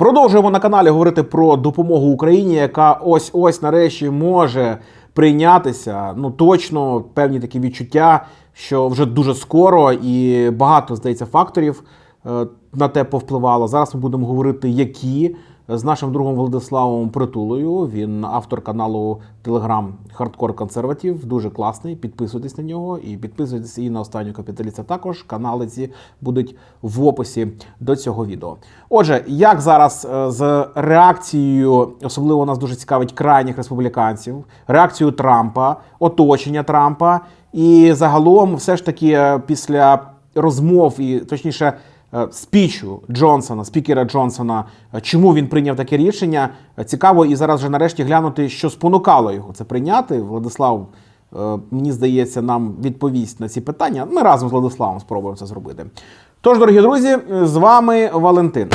Продовжуємо на каналі говорити про допомогу Україні, яка ось ось нарешті може прийнятися. Ну точно певні такі відчуття, що вже дуже скоро і багато здається факторів е, на те повпливало. Зараз ми будемо говорити, які з нашим другом Владиславом Притулою. Він автор каналу Телеграм Хардкор Консерватів. Дуже класний. Підписуйтесь на нього і підписуйтесь і на останню капіталіста. Також канали ці будуть в описі до цього відео. Отже, як зараз е, з реакцією, особливо нас дуже цікавить крайніх республіканців, реакцію Трампа, оточення Трампа, і загалом, все ж таки, е, після розмов і точніше. Е, Спічу Джонсона, спікера Джонсона, е, чому він прийняв таке рішення? Е, Цікаво, і зараз вже нарешті глянути, що спонукало його це прийняти. Владислав, мені здається, нам відповість на ці питання. Ми разом з Владиславом спробуємо це зробити. Тож, дорогі друзі, з вами Валентин.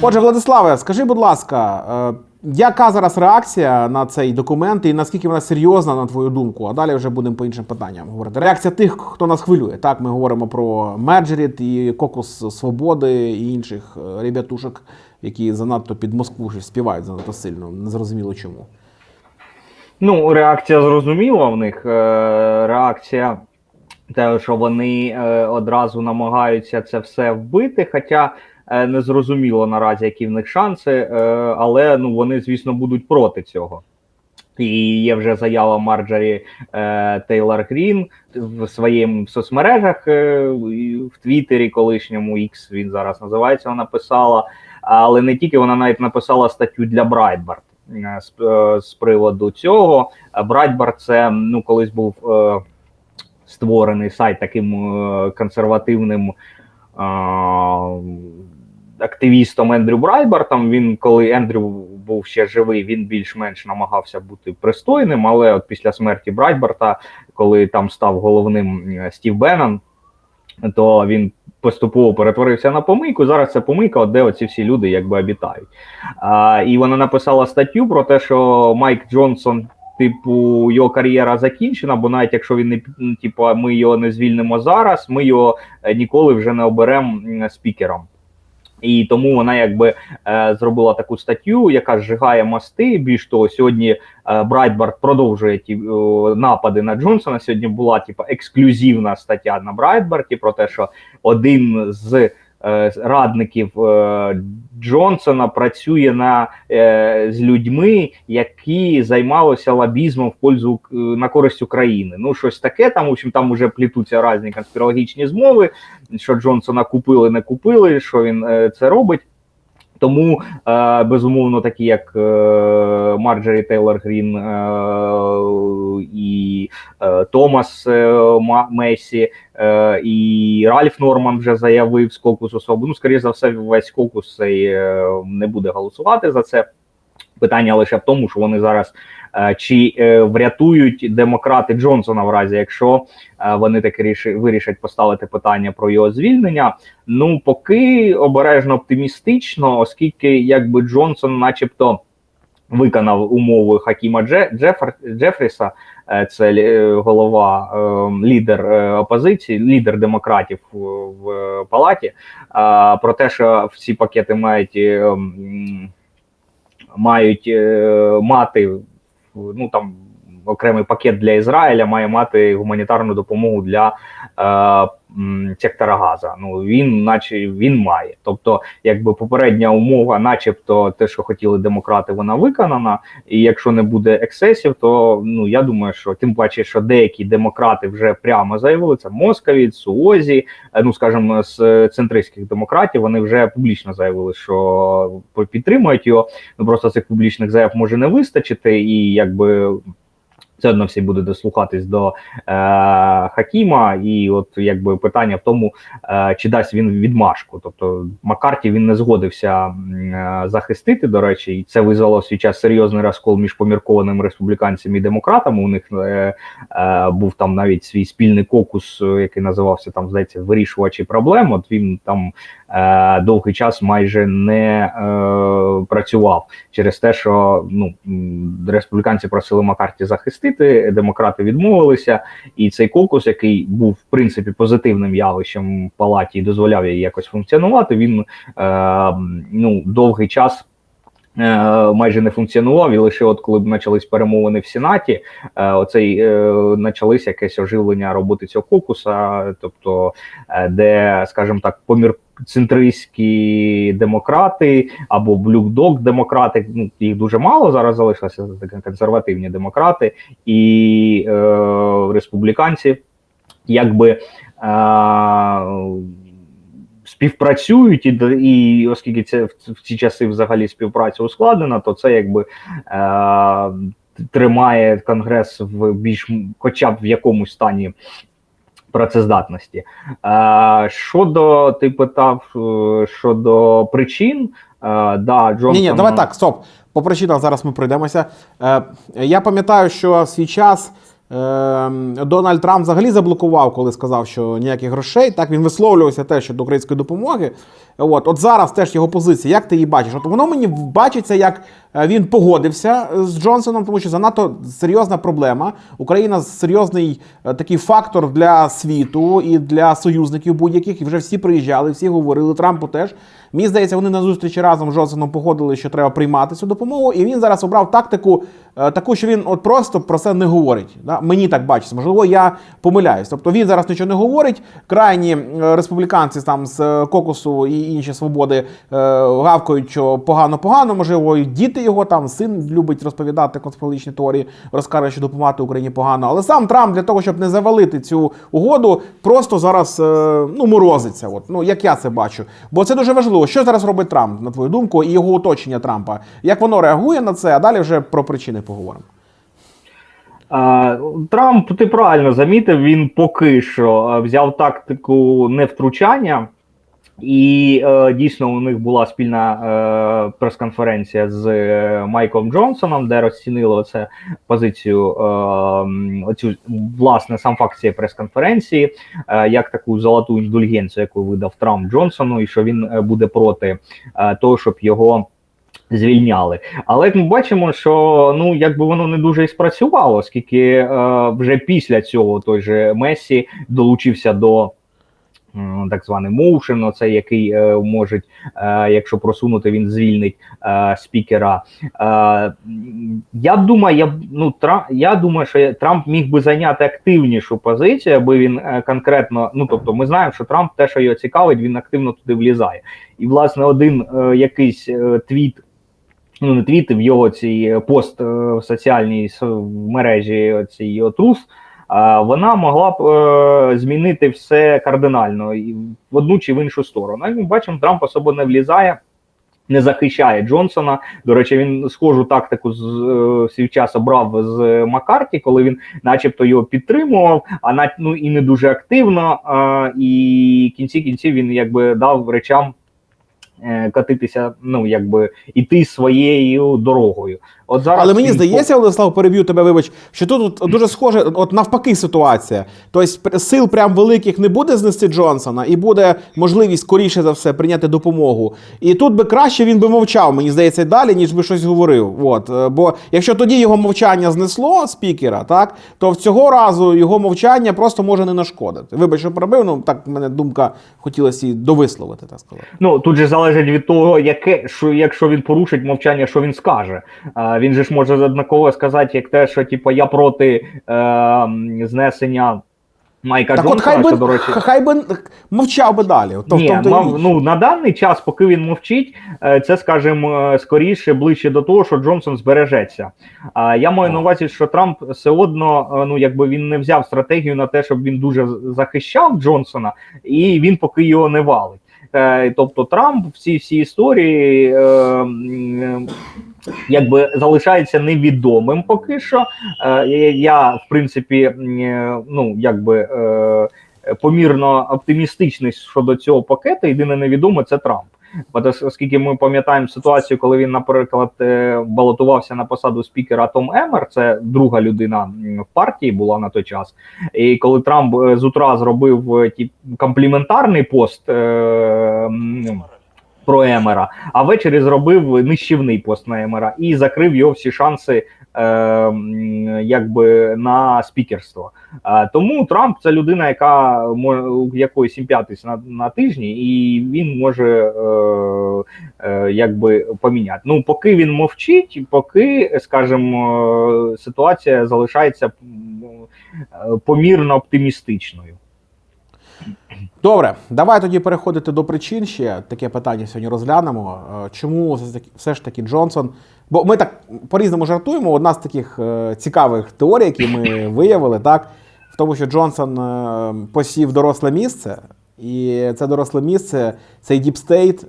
Отже, Владиславе, скажи, будь ласка, яка зараз реакція на цей документ і наскільки вона серйозна, на твою думку? А далі вже будемо по іншим питанням говорити. Реакція тих, хто нас хвилює. Так, ми говоримо про Меджеріт і Кокус Свободи і інших е, ребятушок, які занадто під Москву співають занадто сильно. Незрозуміло чому. Ну, реакція зрозуміла в них. е, Реакція те, що вони е, одразу намагаються це все вбити. Хоча не зрозуміло наразі, які в них шанси, е, але ну вони, звісно, будуть проти цього. І є вже заява Марджорі е, Тейлор Грін в своїм соцмережах е, в Твіттері, колишньому X він зараз називається. Вона писала, але не тільки вона навіть написала статтю для Брайтбарт е, з, е, з приводу цього. Брайтбарт це ну колись був е, створений сайт таким е, консервативним. е, Активістом Ендрю Брайтбартом, він коли Ендрю був ще живий, він більш-менш намагався бути пристойним. Але от після смерті Брайтбарта, коли там став головним е, Стів Беннон, то він поступово перетворився на помийку. Зараз це помийка, де оці всі люди якби обітають. А, і вона написала статтю про те, що Майк Джонсон. Типу, його кар'єра закінчена, бо навіть якщо він не ну, типу, ми його не звільнимо зараз, ми його е, ніколи вже не оберемо спікером. І тому вона якби е, зробила таку статтю, яка зжигає мости. Більш того, сьогодні е, Брайтбарт продовжує ті напади на Джонсона. Сьогодні була типу, ексклюзивна стаття на Брайтбарті про те, що один з радників е, Джонсона працює на, е, з людьми, які займалися лобізмом в пользу е, на користь України. Ну, щось таке. Там в общем, там уже плітуться різні конспірологічні змови що Джонсона купили, не купили, що він е, це робить. Тому е, безумовно, такі як е, Марджорі Тейлор Грін е, і Томас Месі і Ральф Норман вже заявив з кокусу свободу. Ну, скоріше за все, весь кокус не буде голосувати за це. Питання лише в тому, що вони зараз е, чи е, врятують демократи Джонсона в разі, якщо е, вони таки вирішать поставити питання про його звільнення. Ну поки обережно оптимістично, оскільки якби Джонсон, начебто, виконав умови Хакіма Дже, Джефер, Джефріса, це голова, лідер опозиції, лідер демократів в, палаті, про те, що всі пакети мають. Мають е, мати ну там окремий пакет для Ізраїля, має мати гуманітарну допомогу для е, сектора Газа. Ну він, наче він має. Тобто, якби попередня умова, начебто, те, що хотіли демократи, вона виконана. І якщо не буде ексцесів, то ну я думаю, що тим паче, що деякі демократи вже прямо заявили це Московіт, Суозі, е, ну скажімо, з е, центристських демократів, вони вже публічно заявили, що підтримують його. Ну просто цих публічних заяв може не вистачити, і якби все одно всі буде дослухатись до е, Хакіма, і от якби питання в тому, е, чи дасть він відмашку. Тобто Маккарті він не згодився е, захистити. До речі, і це визвало в свій час серйозний розкол між поміркованими республіканцями і демократами. У них е, е, був там навіть свій спільний кокус, е, який називався там, здається, вирішувачі проблем. От він там е, довгий час майже не е, працював через те, що ну республіканці просили Маккарті захистити. Допустити. Демократи відмовилися, і цей кокус, який був в принципі позитивним явищем в палаті і дозволяв їй якось функціонувати, він е, ну довгий час. е, Майже не функціонував, і лише от коли б почались перемовини в Сенаті, е, оцей е, почалось якесь оживлення роботи цього кокуса, тобто, де, скажімо так, помір центристські демократи або блюкдог демократи, ну їх дуже мало зараз залишилося консервативні демократи. І е, республіканці, якби е, співпрацюють, і, і оскільки це в ці часи взагалі співпраця ускладнена, то це якби е, тримає конгрес в більш хоча б в якомусь стані працездатності. Е, щодо ти питав е, щодо причин, е, да, Джонсон... Ні, ні, давай так, стоп. По причинах зараз ми пройдемося. Я пам'ятаю, що свій час Дональд Трамп взагалі заблокував, коли сказав, що ніяких грошей. Так він висловлювався теж щодо української допомоги. От, от зараз теж його позиція. Як ти її бачиш? От воно мені бачиться, як е, він погодився з Джонсоном, тому що занадто серйозна проблема. Україна серйозний е, такий фактор для світу і для союзників будь-яких. І вже всі приїжджали, всі говорили. Трампу теж. Мені здається, вони на зустрічі разом з Джонсоном погодили, що треба приймати цю допомогу. І він зараз обрав тактику, таку, що він от просто про це не говорить. Да? Мені так бачиться. Можливо, я помиляюсь. Тобто він зараз нічого не говорить. Крайні е, республіканці там з е, кокусу і інші свободи е, гавкають, що погано-погано. Можливо, і діти його там, син любить розповідати конспірологічні теорії, розкаже, що допомагати Україні погано. Але сам Трамп для того, щоб не завалити цю угоду, просто зараз е, ну, морозиться. От, ну, як я це бачу. Бо це дуже важливо. Що зараз робить Трамп, на твою думку, і його оточення Трампа? Як воно реагує на це, а далі вже про причини поговоримо. Трамп, ти правильно замітив, він поки що взяв тактику невтручання, і е, дійсно у них була спільна е, прес-конференція з е, Майком Джонсоном, де розцінили оце позицію, оцю власне сам факт цієї прес-конференції, як таку золоту індульгенцію, яку видав Трамп Джонсону, і що він буде проти того, щоб його. Звільняли, але ми бачимо, що ну якби воно не дуже і спрацювало, оскільки е, вже після цього той же Месі долучився до так званий моушен, оцей який е, можуть, е, якщо просунути, він звільнить е, спікера. Е, я думаю, я ну Трамп, я думаю, що Трамп міг би зайняти активнішу позицію, аби він е, конкретно. Ну тобто, ми знаємо, що Трамп те, що його цікавить, він активно туди влізає. І власне один е, якийсь е, твіт. Ну, не твіт, в його цій е, пост е, в соціальній мережі цій трус, а, вона могла б е, змінити все кардинально і в одну чи в іншу сторону. Як ми бачимо, Трамп особо не влізає. Не захищає Джонсона. До речі, він схожу тактику з свій час обрав з Маккарті, коли він, начебто, його підтримував, а на ну і не дуже активно. е, і кінці кінців він якби дав речам катитися, ну якби іти своєю дорогою. От зараз Але мені здається, Владислав, переб'ю тебе, вибач, що тут от дуже схоже, от навпаки, ситуація. Тобто сил прям великих не буде знести Джонсона, і буде можливість скоріше за все прийняти допомогу. І тут би краще він би мовчав, мені здається, далі, ніж би щось говорив. От. е, Бо якщо тоді його мовчання знесло спікера, так, то в цього разу його мовчання просто може не нашкодити. Вибач, що пробив, ну так мене думка хотілося її довисловити, так сказати. Ну тут же залежить від того, яке що якщо він порушить мовчання, що він скаже. А, він же ж може однаково сказати, як те, що типу, я проти е, знесення Майка Так от Джонсона, хай би, що, до речі. хай би мовчав би далі. Тобто, Ні, тобто, мав, ну на даний час, поки він мовчить, е, це скажімо, е, скоріше ближче до того, що Джонсон збережеться. А я маю на увазі, що Трамп все одно, е, ну якби він не взяв стратегію на те, щоб він дуже захищав Джонсона, і він поки його не валить. Е, Тобто Трамп всі всі історії е, е, якби залишається невідомим поки що. Я- в принципі, ну якби. Помірно оптимістичний щодо цього пакету. Єдине невідоме це Трамп. Оскільки ми пам'ятаємо ситуацію, коли він, наприклад, е, балотувався на посаду спікера Том Емер, це друга людина в партії була на той час. І коли Трамп е, з утра зробив е, ті компліментарний пост. е, про Емера, а ввечері зробив нищівний пост на Емера і закрив його всі шанси е, якби на спікерство. Е, тому Трамп це людина, яка у якої 7 на, на тижні, і він може е, е, якби поміняти. Ну, поки він мовчить, поки, скажімо, ситуація залишається е, помірно оптимістичною. Добре, давай тоді переходити до причин. Ще таке питання сьогодні розглянемо. Е, Чому все ж таки- Джонсон? Бо ми так по-різному жартуємо. Одна з таких е, цікавих теорій, які ми виявили, так, в тому, що Джонсон е, посів доросле місце, і це доросле місце, цей діпстейт,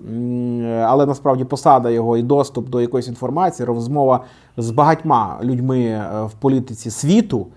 але насправді посада його і доступ до якоїсь інформації, розмова з багатьма людьми в політиці світу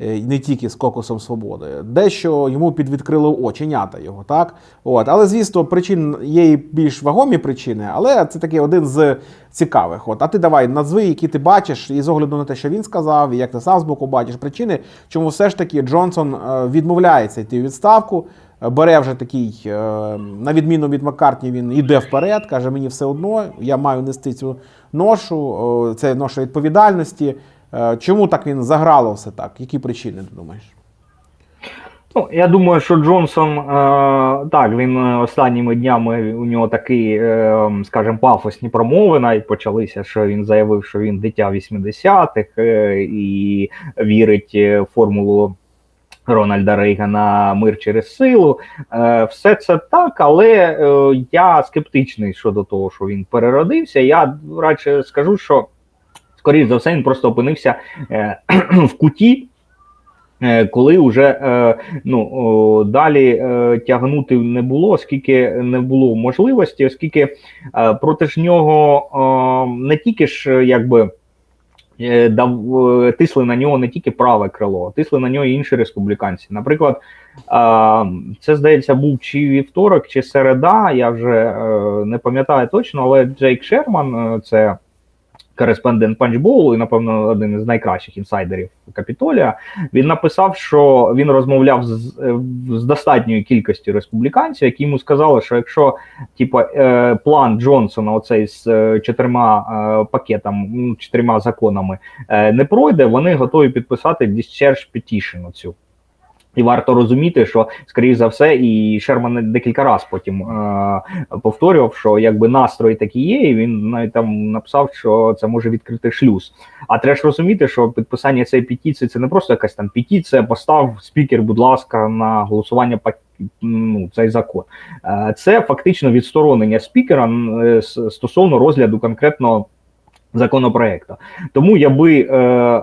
не тільки з кокосом свободи, дещо йому підвідкрили оченята його, так? От. Але, звісно, причин є і більш вагомі причини, але це такий один з цікавих. От. А ти давай назви, які ти бачиш, і з огляду на те, що він сказав, і як ти сам з боку бачиш причини, чому все ж таки Джонсон е, відмовляється йти у відставку. е, Бере вже такий, е, на відміну від Маккартні, він йде вперед, каже: мені все одно, я маю нести цю ношу, е, це ноша відповідальності. Е, Чому так він заграло все так? Які причини ти думаєш? Ну, я думаю, що Джонсон, е, так, він е, останніми днями у нього такі, е, скажімо, пафосні промови навіть почалися, що він заявив, що він дитя 80-х е, і вірить е, в формулу Рональда Рейгана мир через силу. Е, все це так, але е, я скептичний щодо того, що він переродився. Я радше скажу, що скоріш за все він просто опинився е, в куті. Е, Коли вже е, ну, далі тягнути не було, оскільки не було можливості, оскільки проти ж нього не тільки ж якби дав, тисли на нього не тільки праве крило, тисли на нього і інші республіканці. Наприклад, це здається був чи вівторок, чи середа. Я вже не пам'ятаю точно, але Джейк Шерман, це кореспондент Панчболу і, напевно, один із найкращих інсайдерів Капітолія. Він написав, що він розмовляв з, з достатньою кількістю республіканців, які йому сказали, що якщо типу, е, план Джонсона, оцей з е, чотирма е, пакетами, ну, чотирма законами, не пройде, вони готові підписати discharge petition цю. І варто розуміти, що скоріш за все, і Шерман декілька разів потім е, повторював, що якби настрої такі є, і він навіть там написав, що це може відкрити шлюз. А треба ж розуміти, що підписання цієї петиції це не просто якась там петиція, постав спікер, будь ласка, на голосування ну, цей закон. Е, це фактично відсторонення спікера е, стосовно розгляду конкретного законопроекту. Тому я би е, е,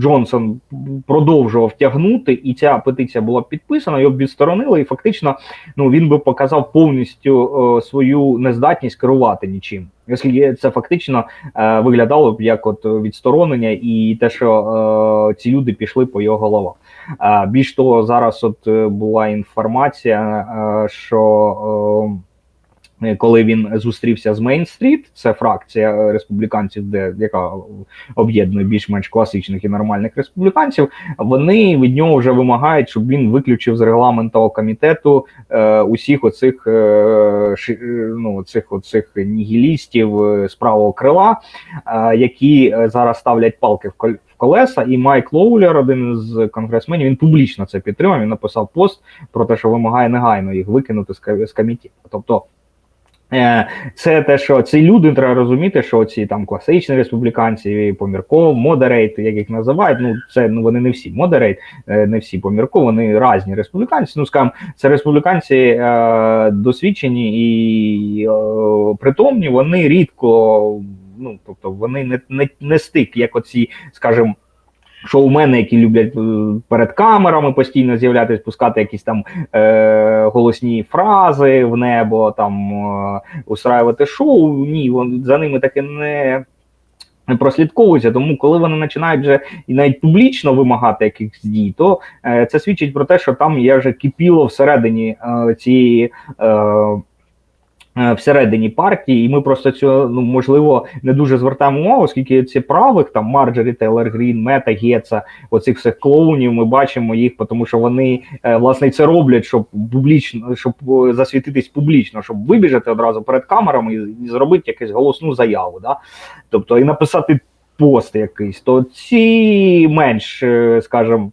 Джонсон продовжував тягнути, і ця петиція була підписана, його б відсторонили, і фактично ну, він би показав повністю е, свою нездатність керувати нічим. Оскільки це фактично е, виглядало б як от відсторонення, і те, що е, ці люди пішли по його головах. Е, більш того, зараз от е, була інформація, е, що. Е, коли він зустрівся з Мейн-стріт, це фракція республіканців, де яка об'єднує більш-менш класичних і нормальних республіканців, вони від нього вже вимагають, щоб він виключив з регламентного комітету е, усіх оцих е, ши, е, ну, цих оцих нігілістів е, з правого крила, е, які е, зараз ставлять палки в коль- колеса. І Майк Лоулер, один з конгресменів, він публічно це підтримав. Він написав пост про те, що вимагає негайно їх викинути з комітету. Тобто. Е, Це те, що ці люди треба розуміти, що ці там класичні республіканці, помірков, модерейт, як їх називають. Ну це ну вони не всі модерейт, не всі помірков, вони різні республіканці. Ну скажімо, це республіканці е, досвідчені і е, притомні. Вони рідко, ну тобто вони не, не, не стик, як оці, скажімо, шоумени, які люблять е, перед камерами постійно з'являтися, пускати якісь там е, голосні фрази в небо, там е, устраювати шоу. Ні, вон, за ними таке не. Не прослідковується, тому коли вони починають вже і навіть публічно вимагати якихось дій, то е, це свідчить про те, що там є вже кипіло всередині е, цієї е, всередині партії, і ми просто цього ну можливо не дуже звертаємо увагу, оскільки ці правих там Марджорі Тейлор Грін, Мета Гетца, оцих всіх клоунів, ми бачимо їх, тому що вони е, власне це роблять, щоб публічно, щоб е, засвітитись публічно, щоб вибіжати одразу перед камерами і, зробити якусь голосну заяву. Да? Тобто і написати пост якийсь, то ці менш, е, скажімо,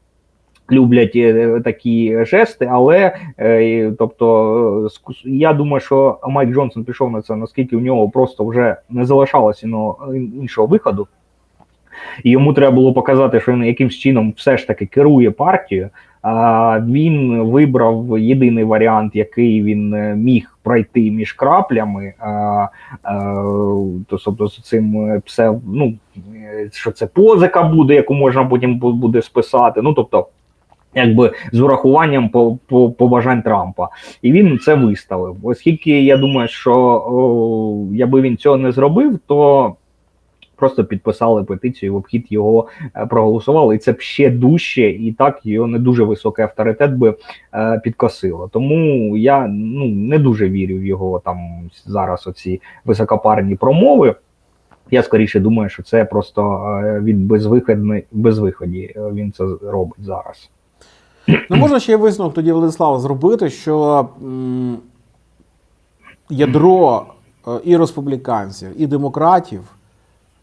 люблять е, такі жести, але е, тобто, е, я думаю, що Майк Джонсон пішов на це, наскільки у нього просто вже не залишалося іншого виходу. І йому треба було показати, що він якимсь чином все ж таки керує партією. А він вибрав єдиний варіант, який він міг пройти між краплями. А, а, то, тобто з цим е, псе, ну, що це позика буде, яку можна потім буде списати. Ну тобто, якби з урахуванням по, по, побажань Трампа. І він це виставив. Оскільки я думаю, що о, якби він цього не зробив, то просто підписали петицію в обхід його е, проголосували, і це б ще дужче, і так його не дуже високий авторитет би е, підкосило. Тому я ну не дуже вірю в його там зараз оці високопарні промови. Я скоріше думаю, що це просто е, від безвиходни безвиході е, він це робить зараз. Ну, можна ще висновок тоді, Владислав, зробити, що ядро е, і республіканців, і демократів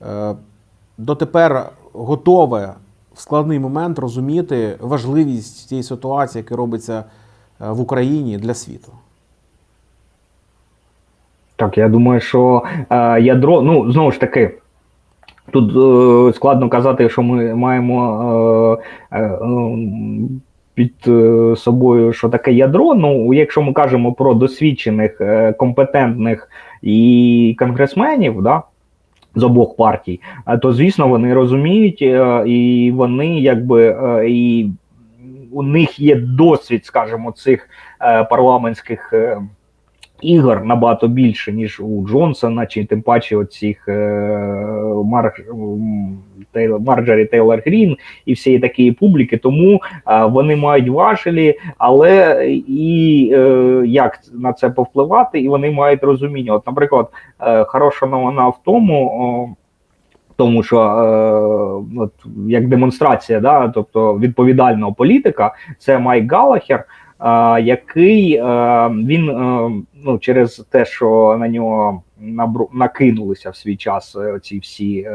е, дотепер готове в складний момент розуміти важливість цієї ситуації, яка робиться е, в Україні для світу. Так, я думаю, що е, ядро, ну знову ж таки, тут е, складно казати, що ми маємо е, е, під е, собою, що таке ядро. Ну, якщо ми кажемо про досвідчених, е, компетентних і конгресменів, да, з обох партій, е, то звісно вони розуміють, і вони якби і у них є досвід, скажімо, цих парламентських. Ігор набагато більше, ніж у Джонсона, чи тим паче оцих е, Мар, м, Тейлор, Марджорі Тейлор Грін і всієї такої публіки. Тому е, вони мають важелі, але і е, як на це повпливати, і вони мають розуміння. От, наприклад, е, хороша новина в тому. О, тому що е, от, як демонстрація, да, тобто відповідального політика, це Майк Галахер, який е, він е, ну, через те, що на нього накинулися в свій час е, ці всі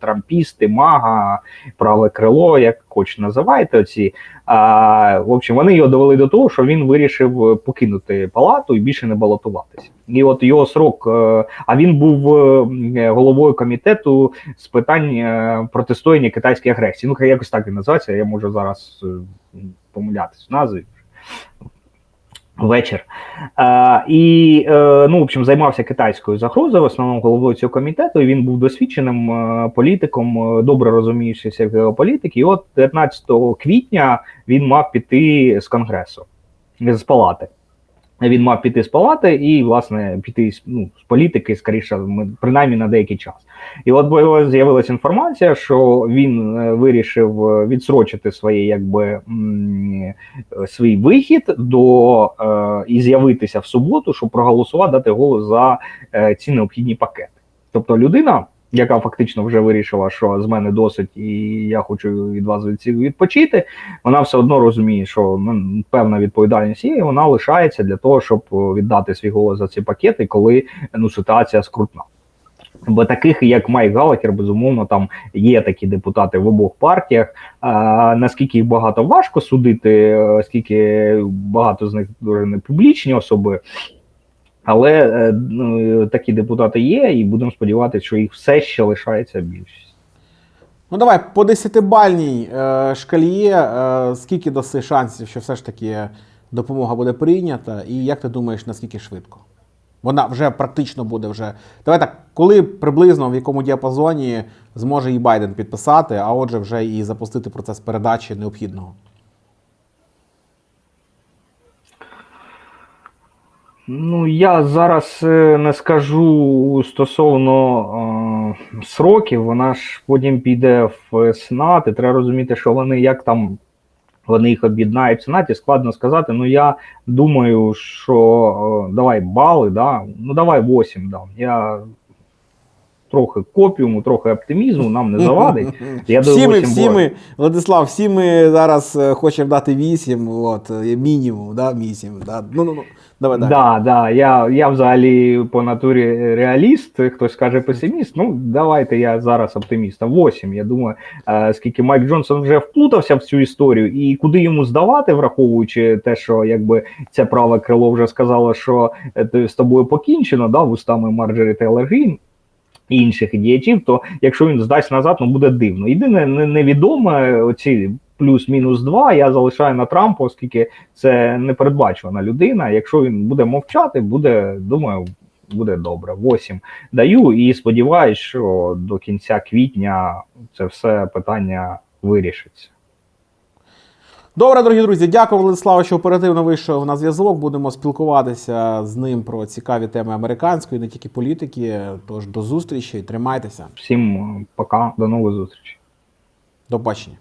трампісти, мага, праве крило, як хоч називаєте, оці, а, в общем, вони його довели до того, що він вирішив покинути палату і більше не балотуватися. І от його срок, а він був головою комітету з питань протистояння китайській агресії. Ну, якось так він називається. Я можу зараз помилятись в назві. Вечір. А, і е, ну, в общем, займався китайською загрозою, в основному головою цього комітету. І він був досвідченим е, політиком, е, добре розуміючися в геополітиці. І от 19 квітня він мав піти з конгресу з палати. Він мав піти з палати і, власне, піти ну, з політики, скоріше, принаймні на деякий час. І от з'явилася інформація, що він е, вирішив е, відсрочити своє, якби е, свій вихід до е, і з'явитися в суботу, щоб проголосувати, голос за е, ці необхідні пакети. Тобто людина, яка фактично вже вирішила, що з мене досить, і я хочу від вас відпочити, вона все одно розуміє, що ну, певна відповідальність є, і вона лишається для того, щоб е, віддати свій голос за ці пакети, коли ну ситуація скрутна. Бо таких, як Майк Галакер, безумовно, там є такі депутати в обох партіях. А, наскільки їх багато важко судити, е, оскільки багато з них дуже не публічні особи. Але е, ну, такі депутати є, і будемо сподіватися, що їх все ще лишається більшість. Ну давай по десятибальній е, шкалі, е, скільки даси шансів, що все ж таки допомога буде прийнята, і як ти думаєш, наскільки швидко? Вона вже практично буде вже. Давай так, коли приблизно в якому діапазоні зможе і Байден підписати, а отже, вже і запустити процес передачі необхідного. Ну, я зараз е, не скажу стосовно е, сроків, вона ж потім піде в Сенат, і треба розуміти, що вони як там вони їх об'єднають в Сенаті, складно сказати. Ну я думаю, що е, давай бали, да? ну давай 8 дам. Я трохи копіуму, трохи оптимізму нам не завадить. Я всі ми, всі ми, Владислав, всі ми зараз е, хочемо дати 8, от, е, мінімум, да, 8. Да. Ну, ну, ну, давай, давай. Да, да, я, я взагалі по натурі реаліст, хтось каже песиміст. Ну, давайте я зараз оптиміст. А 8. Я думаю, е, скільки Майк Джонсон вже вплутався в цю історію, і куди йому здавати, враховуючи те, що якби це праве крило вже сказало, що з тобою покінчено, да, вустами Марджері Тейлор Грін. Інших діячів, то якщо він здасть назад, ну буде дивно. Єдине не- невідоме, оці плюс-мінус два я залишаю на Трампа, оскільки це непередбачувана людина. Якщо він буде мовчати, буде, думаю, буде добре. Восім даю і сподіваюсь, що до кінця квітня це все питання вирішиться. Добре, дорогі друзі, дякую Владиславу, що оперативно вийшов на зв'язок. Будемо спілкуватися з ним про цікаві теми американської, не тільки політики. Тож до зустрічі, тримайтеся. Всім пока, до нових зустрічей. До побачення.